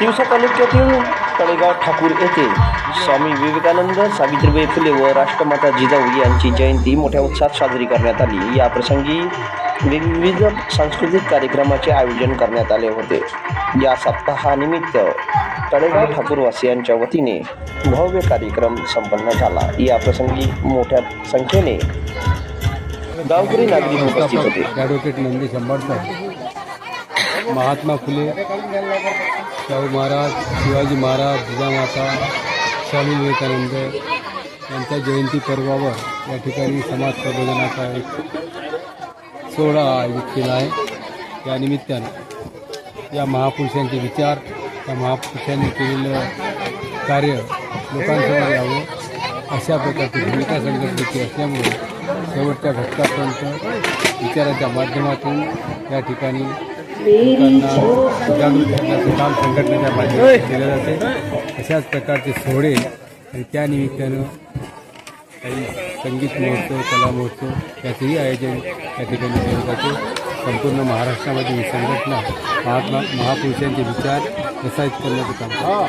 तिवसा तालुक्यातील तळेगाव ठाकूर येथे स्वामी विवेकानंद सावित्रीबाई फुले व राष्ट्रमाता जिजाऊ यांची जयंती मोठ्या उत्साहात साजरी करण्यात आली. या प्रसंगी विविध सांस्कृतिक कार्यक्रमाचे आयोजन करण्यात आले होते. या सप्ताहानिमित्त तळेगाव ठाकूरवासियांच्या वतीने भव्य कार्यक्रम संपन्न झाला. या प्रसंगी मोठ्या संख्येने गावकरी नागरिक उपस्थित होते. ॲडव्होकेट महात्मा फुले शाहू महाराज शिवाजी महाराज जिजामाता स्वामी विवेकानंद यांच्या जयंती पर्वावर या ठिकाणी समाज प्रबोधनाचा एक सोहळा आयोजित केला आहे. या निमित्तानं या महापुरुषांचे विचार या महापुरुषांनी केलेलं कार्य लोकांसमोर यावं अशा प्रकारची भूमिका संघटनेची असल्यामुळे शेवटच्या घटकापर्यंत विचाराच्या माध्यमातून या ठिकाणी लोकांना जागृत करण्याचं काम संघटनेच्या माध्यमातून केलं जाते. अशाच प्रकारचे सोहळे आणि त्यानिमित्तानं काही संगीत महोत्सव कला महोत्सव याचंही आयोजन या ठिकाणी केलं जाते. संपूर्ण महाराष्ट्रामध्ये ही संघटना महात्मा महापुरुषांचे विचार प्रसारित करण्याचं काम.